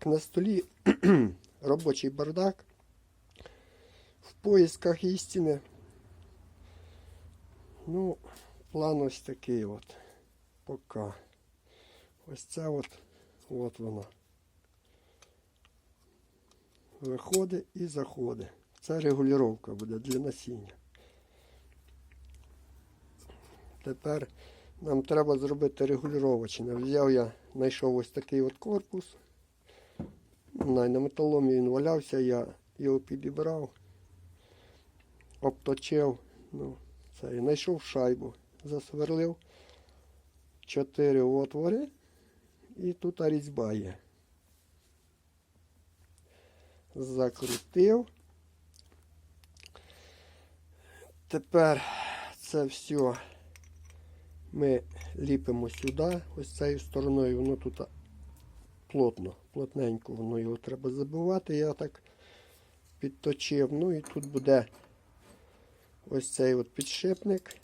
Так, на столі робочий бардак. В поисках істини. Ну, план ось такий от. Пока. Ось це от, от воно. Виходить і заходить. Це регулювання буде для насіння. Тепер нам треба зробити регулювачне. Взяв я, знайшов ось такий от корпус. На металомі він валявся, я його підібрав, обточив. Ну, це, знайшов шайбу, засверлив чотири отвори і тут різьба є. Закрутив. Тепер це все ми ліпимо сюди, ось цією стороною, воно тут плотно, плотненько, воно його треба забивати. Я так підточив. Ну і тут буде ось цей от підшипник,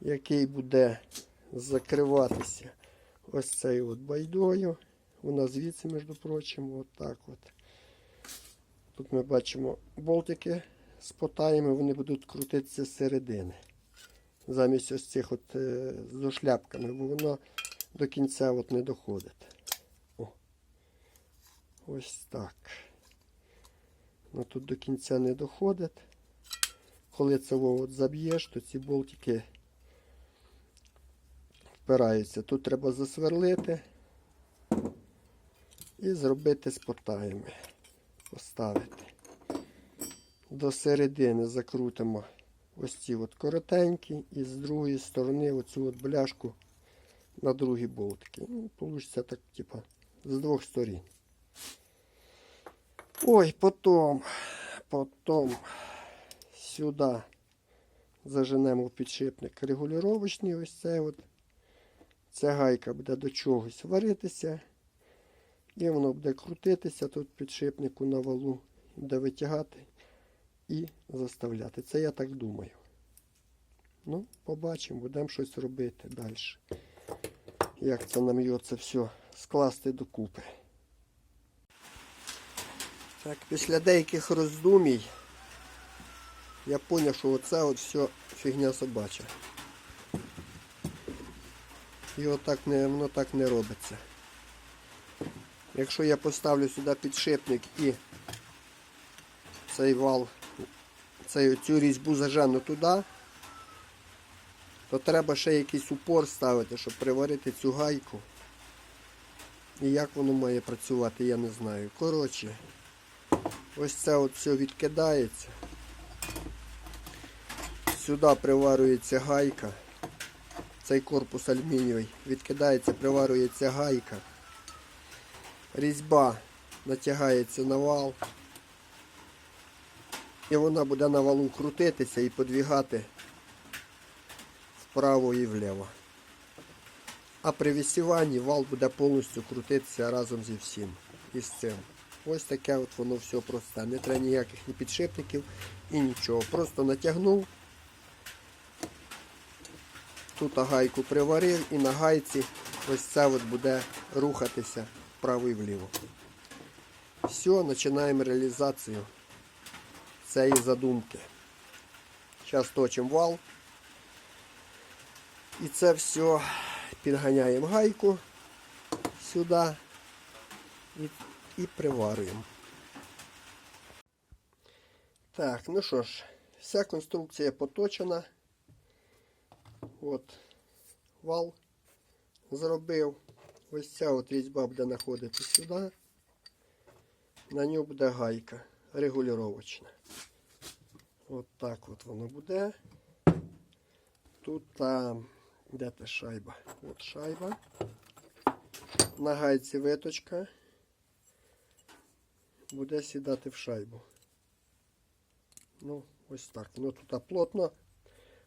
який буде закриватися ось цією от байдою. Вона звідси, між прочим, от от. Тут ми бачимо болтики з потаями, вони будуть крутитися з середини. Замість ось цих от е, з дошляпками, бо воно до кінця от не доходить. Ось так. Ну, тут до кінця не доходить. Коли це от заб'єш, то ці болтики впираються. Тут треба засверлити і зробити з. Поставити. До середини закрутимо ось ці от коротенькі і з другої сторони оцю от бляшку на другі болтики. Ну, Получиться так, типа, з двох сторін. Ой, потім, потім сюди заженемо підшипник регулювачний ось цей от. Ця гайка буде до чогось варитися. І воно буде крутитися тут підшипнику на валу, буде витягати і заставляти. Це я так думаю. Ну, побачимо, будемо щось робити далі. Як це нам це все скласти докупи. Так, після деяких роздумій я зрозумів, що оце от все фігня собача. І отак не, воно так не робиться. Якщо я поставлю сюди підшипник і цей вал, цей, цю різьбу зажену туди, то треба ще якийсь упор ставити, щоб приварити цю гайку. І як воно має працювати, я не знаю. Коротше, ось це от все відкидається. Сюди приварюється гайка. Цей корпус алюмінієвий. Відкидається, приварюється гайка. Різьба натягається на вал. І вона буде на валу крутитися і подвігати вправо і вліво. А при висіванні вал буде повністю крутитися разом зі всім. І з цим. Ось таке от воно все просте. Не треба ніяких ні підшипників і нічого. Просто натягнув. Тут гайку приварив і на гайці ось це от буде рухатися вправо і вліво. Все, починаємо реалізацію цієї задумки. Зараз точимо вал. І це все підганяємо гайку сюди і, і приварюємо. Так, ну що ж, вся конструкція поточена. От вал зробив. Ось ця от різьба буде знаходитися сюди. На нього буде гайка регулювачна. От так от воно буде. Тут там, де та шайба? От шайба. На гайці виточка. Буде сідати в шайбу. Ну, ось так. Воно тут плотно.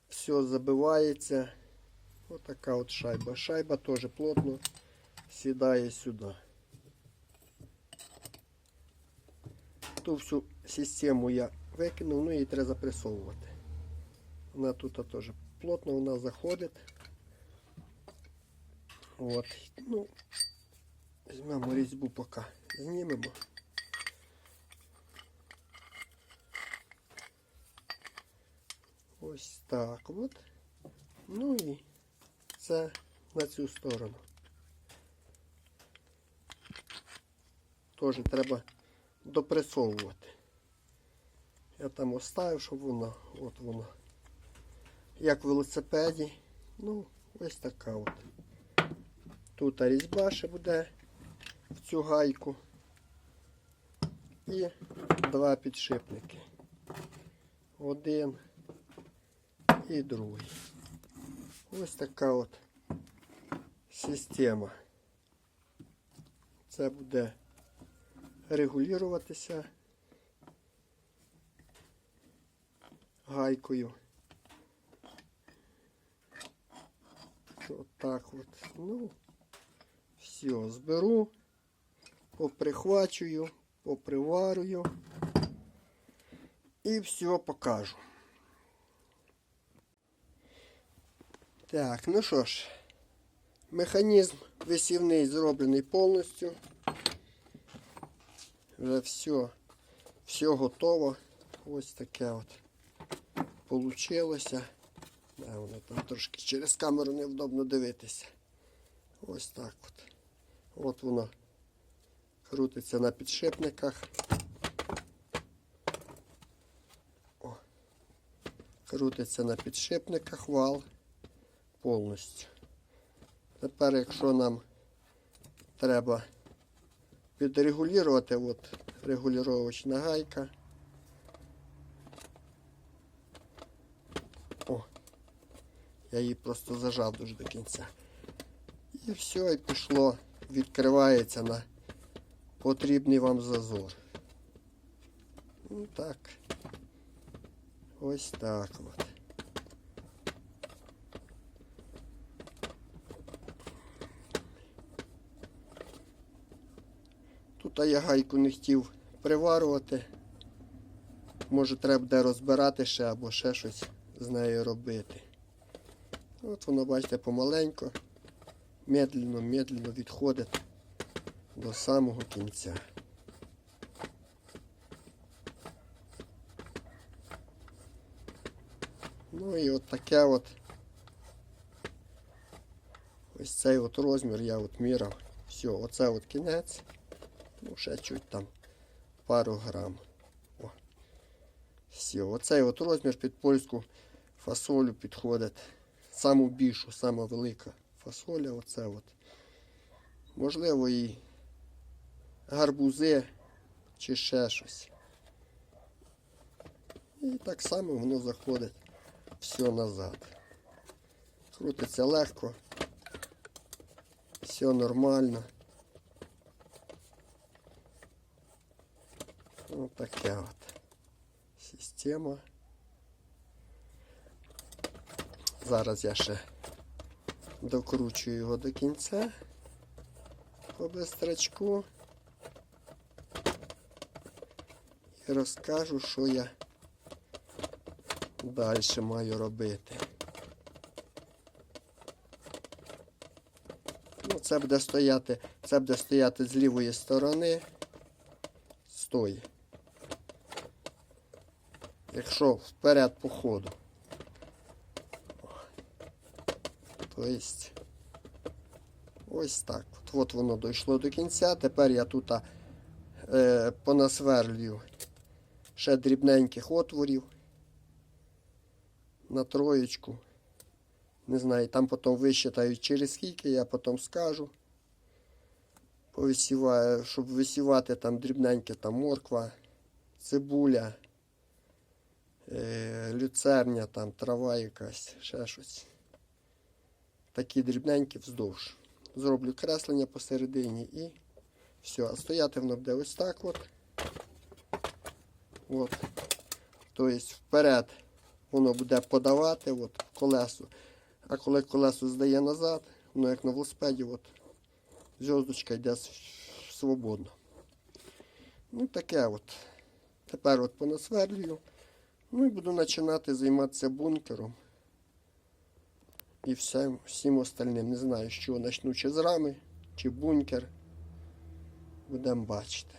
Все забивається. Ось така от шайба. Шайба теж плотно сідає сюди. Ту всю систему я викинув, ну її треба запресовувати. Вона тут теж плотно вона заходить. От. Ну, Візьмемо різьбу поки знімемо. Ось так от. Ну і це на цю сторону. Теж треба допресовувати. Я там оставив, щоб воно, от воно. Як в велосипеді. Ну, ось така от. Тут різьба ще буде в цю гайку. І два підшипники. Один і другий. Ось така от система. Це буде регулюватися гайкою. От так от. Ну, все, зберу, поприхвачую, поприварую і все покажу. Так, ну що ж, механізм висівний зроблений повністю. Вже все, все готово. Ось таке от получилося. Да, воно там трошки через камеру невдобно дивитися. Ось так от. От воно крутиться на підшипниках. О. Крутиться на підшипниках вал повністю. Тепер, якщо нам треба підрегулювати, от регулювачна гайка. О, я її просто зажав дуже до кінця. І все, і пішло, відкривається на потрібний вам зазор. Ну так. Ось так от. Тут я гайку не хотів приварювати. Може треба буде розбирати ще або ще щось з нею робити. От воно, бачите, помаленько, медленно, медленно відходить до самого кінця. Ну і от таке от ось цей от розмір я от міряв. Все, оце от кінець. Ну, ще чуть там пару грам. О. Все, оцей от розмір під польську фасолю підходить. Саму більшу, сама велика фасоля. Оце от. Можливо, і гарбузи чи ще щось. І так само воно заходить все назад. Крутиться легко. Все нормально. Ось така от система. Зараз я ще докручую його до кінця по бистрачку і розкажу, що я далі маю робити. Ну, це буде стояти, це буде стояти з лівої сторони. Стої. Якщо вперед по ходу. Тобто, ось так. От, от воно дійшло до кінця. Тепер я тут е, понасверлюю ще дрібненьких отворів на троєчку. Не знаю, там потім висчитають через скільки, я потім скажу. Повисіваю, щоб висівати там дрібненьке там морква, цибуля, люцерня, там трава якась, ще щось. Такі дрібненькі вздовж. Зроблю креслення посередині і все. А стояти воно буде ось так от. От. Тобто вперед воно буде подавати от, колесо. А коли колесо здає назад, воно як на велосипеді, от, зв'язочка йде свободно. Ну таке от. Тепер от понасверлюю. Ну і буду починати займатися бункером. І всім, всім остальним. Не знаю, що почну чи з рами, чи бункер. будемо бачити.